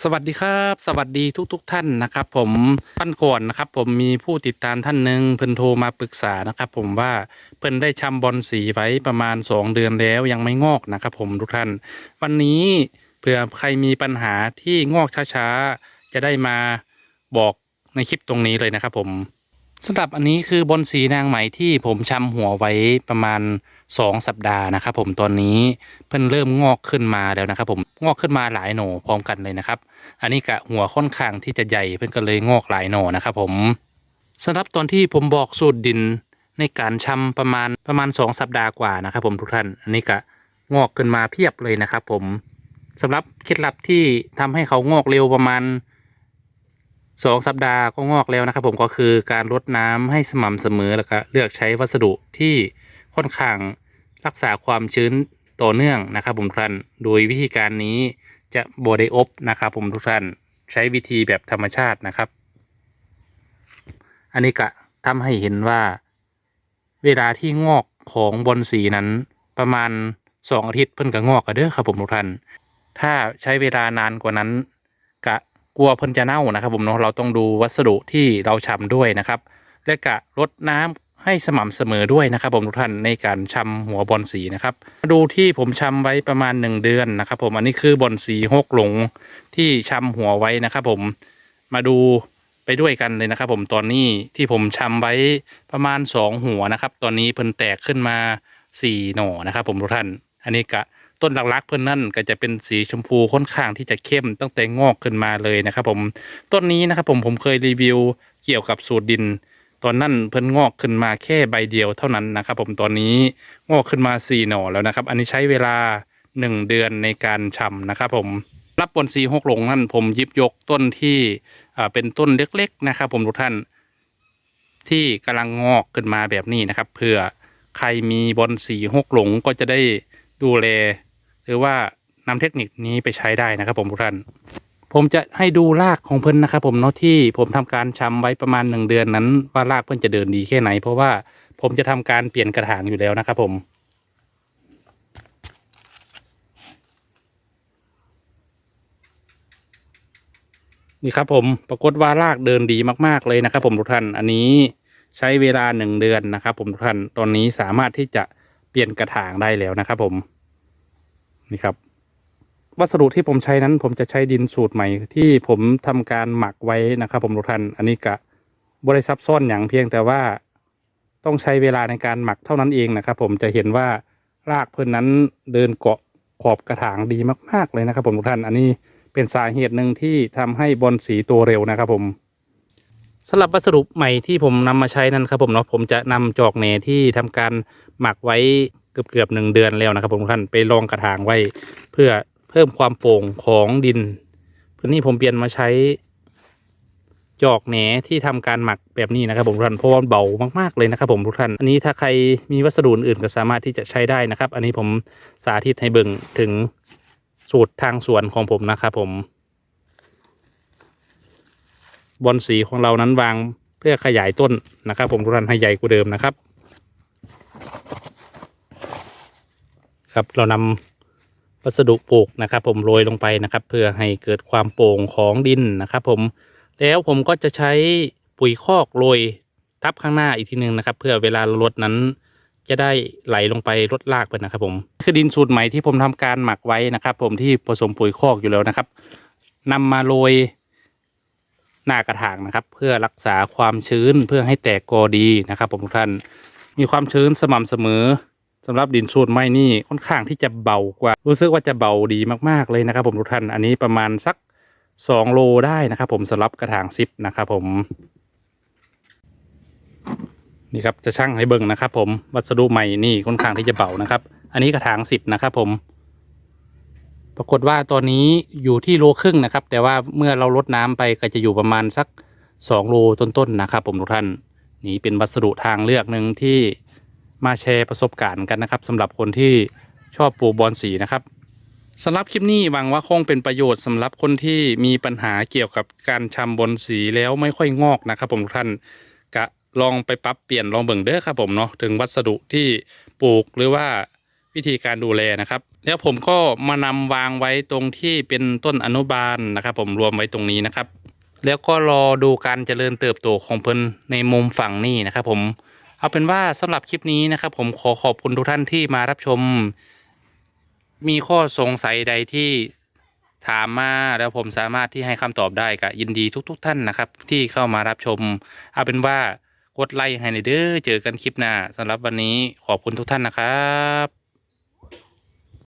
สวัสดีครับ สวัสดีทุกๆทท่านนะครับ ผมท่านก่อนนะครับ ผมมีผู้ติดตามท่านหนึ่งเพิ่นโทรมาปรึกษานะครับ ผมว่าเพิ่นได้ชำบอลสีไว้ประมาณ 2 เดือนแล้วยังไม่งอกนะครับ ผมทุกท่าน วันนี้เผื่อใครมีปัญหาที่งอกช้าๆจะได้มาบอกในคลิปตรงนี้เลยนะครับ ผม สำหรับอันนี้คือบอลสีนางไหมที่ผมชำหัวไว้ประมาณ 2 สัปดาห์นะครับผมตอนนี้เพิ่นเริ่มงอกขึ้นมาแล้วนะครับ ผมงอกขึ้นมาหลายโหน่พร้อมกันเลยนะครับ อันนี้กะหัวค่อนข้างที่จะใหญ่เพิ่นก็เลยงอกหลายโหน่นะครับผมสำหรับตอนที่ผมบอกสูตรดินในการชำประมาณประมาณ 2 สัปดาห์กว่านะครับผมทุกท่าน อันนี้กะงอกขึ้นมาเพียบเลยนะครับ ผมสำหรับเคล็ดลับที่ทำให้เขางอกเร็วประมาณ สองสัปดาห์ก็งอกแล้วนะครับ ผมก็คือการรดน้ำให้สม่ำเสมอแล้วก็เลือกใช้วัสดุที่ค่อนข้างรักษาความชื้นต่อเนื่องนะครับผมทุกท่าน โดยวิธีการนี้จะโบได้อบนะครับผมทุกท่านใช้วิธีแบบธรรมชาตินะครับ อันนี้ก็ทำให้เห็นว่าเวลาที่งอกของบอนสีนั้นประมาณสองอาทิตย์เพิ่นก็งอกกันเด้อครับผมทุกท่าน ถ้าใช้เวลานานกว่านั้นกะ กลัวเพิ่นจะเน่านะครับ ผมเนาะเราต้องดูวัสดุที่เราชำด้วยนะครับ และกะรดน้ำให้สม่ำเสมอด้วยนะครับ ผมทุกท่านในการชำหัวบอลสีนะครับมาดูที่ผมชำไว้ประมาณ 1 เดือนนะครับ ผมอันนี้คือบอลสีหกหลงที่ชำหัวไว้นะครับผมมาดูไปด้วยกันเลยนะครับ ผมตอนนี้ที่ผมชำไว้ประมาณ 2 หัวนะครับ ตอนนี้เพิ่นแตกขึ้นมา 4 หน่อนะครับ ผมทุกท่าน อันนี้กะ ต้นหลักๆเพิ่อนนั่นก็จะเป็นสีชมพูค่อนข้างที่จะเข้มตั้งแต่งอกขึ้นมาเลยนะครับ ผมต้นนี้นะครับผมผมเคยรีวิวเกี่ยวกับสูตรดิน ตอนนั้นเพิ่นงอกขึ้นมาแค่ใบเดียวเท่านั้นนะครับ ผมตอนนี้งอกขึ้นมา4หน่อแล้วนะครับ อันนี้ใช้เวลา 1 เดือนในการชำนะครับ ผมรับบนสีหกหลงนั่นผมยิบยกต้นที่เป็นต้นเล็กๆนะครับ ผมทุกท่าน ที่กำลังงอกขึ้นมาแบบนี้นะครับเผื่อใครมีบอลสีหกหลงก็จะได้ดูแล หรือว่านำเทคนิคนี้ไปใช้ได้นะครับผมทุกท่านผมจะให้ดูรากของเพิ่นนะครับผมเนาะที่ผมทำการชำไว้ประมาณหนึ่งเดือนนั้น ว่ารากเพิ่นจะเดินดีแค่ไหน เพราะว่าผมจะทำการเปลี่ยนกระถางอยู่แล้วนะครับผมนี่ครับผมปรากฏว่ารากเดินดีมาก ๆ เลยนะครับ ผมทุกท่านอันนี้ใช้เวลาหนึ่งเดือนนะครับ ผมทุกท่านตอนนี้สามารถที่จะเปลี่ยนกระถางได้แล้วนะครับผม นี่ครับ วัสดุที่ผมใช้นั้นผมจะใช้ดินสูตรใหม่ ที่ผมทำการหมักไว้นะครับ ผมทุกท่านอันนี้กะบริซับซ้อนอย่างเพียงแต่ว่าต้องใช้เวลาในการหมักเท่านั้นเองนะครับ ผมจะเห็นว่ารากเพิ่นนั้นเดินเกาะขอบกระถางดีมาก ๆ เลยนะครับผมทุกท่านอันนี้เป็นสาเหตุหนึ่งที่ทำให้บอลสีตัวเร็วนะครับผมสำหรับวัสดุใหม่ที่ผมนำมาใช้นั้นครับผมเนาะผมจะนำจอกเนที่ทำการหมักไว้ เกือบเกือบๆหนึ่งเดือนแล้วนะครับ ผมทุกท่านไปรองกระถางไว้ เพื่อเพิ่มความโปร่งของดินพื้นนี้ผมเปลี่ยนมาใช้จอกแหนที่ทำการหมักแบบนี้นะครับผมทุกท่านเพราะว่ามันเบามากๆเลยนะครับผมทุกท่านอันนี้ถ้าใครมีวัสดุอื่นก็สามารถที่จะใช้ได้นะครับ อันนี้ผมสาธิตให้เบิ่งถึงสูตรทางสวนของผมนะครับผมบอลสีของเรานั้นวางเพื่อขยายต้นนะครับ ผมทุกท่านให้ใหญ่กว่าเดิมนะครับ ครับเรานำวัสดุปลูกนะครับ ผมโรยลงไปนะครับ เพื่อให้เกิดความโปร่งของดินนะครับ ผมแล้วผมก็จะใช้ปุ๋ยคอกโรยทับข้างหน้าอีกทีหนึ่งนะครับ เพื่อเวลาราลดนั้นจะได้ไหลลงไปลดรากไปนะครับ ผม คือดินสูตรใหม่ที่ผมทำการหมักไว้นะครับ ผมที่ผสมปุ๋ยคอกอยู่แล้วนะครับนำมาโรยหน้ากระถางนะครับ เพื่อรักษาความชื้นเพื่อให้แตกกอดีนะครับ ผมทุกท่านมีความชื้นสม่ำเสมอ สำหรับดินสูตรไม้นี่ค่อนข้างที่จะเบากว่า รู้สึกว่าจะเบาดีมากๆเลยนะครับ ผมทุกท่านอันนี้ประมาณสักสองโลได้นะครับ ผมสำหรับกระถางซิปนะครับผมนี่ครับจะช่างให้เบิ่งนะครับ ผมวัสดุใหม่นี่ค่อนข้างที่จะเบานะครับ อันนี้กระถางสิบนะครับ ผม ปรากฏว่าตอนนี้อยู่ที่โลครึ่งนะครับ แต่ว่าเมื่อเราลดน้ำไปก็จะอยู่ประมาณสักสองโลต้นๆนะครับ ผมทุกท่าน นี่เป็นวัสดุทางเลือกหนึ่งที่ มาแชร์ประสบการณ์กันนะครับสำหรับคนที่ชอบปลูกบอนสีนะครับสำหรับคลิปนี้หวังว่าคงเป็นประโยชน์สำหรับคนที่มีปัญหาเกี่ยวกับการชำบอนสีแล้วไม่ค่อยงอกนะครับ ผมทุกท่านกะลองไปปรับเปลี่ยนลองเบิ่งเด้อครับผมเนาะถึงวัสดุที่ปลูกหรือว่าวิธีการดูแลนะครับ แล้วผมก็มานำวางไว้ตรงที่เป็นต้นอนุบาลนะครับ ผมรวมไว้ตรงนี้นะครับ แล้วก็รอดูการเจริญเติบโตของเพิ่นในมุมฝั่งนี้นะครับ ผม เอาเป็นว่าสำหรับคลิปนี้นะครับ ผมขอขอบคุณทุกท่านที่มารับชม มีข้อสงสัยใดที่ถามมาแล้วผมสามารถที่ให้คำตอบได้ก็ยินดีทุกๆท่านนะครับ ที่เข้ามารับชม เอาเป็นว่ากดไลค์ให้ในอยเด้อเจอกันคลิปหน้าสำหรับวันนี้ขอบคุณทุกท่านนะครับ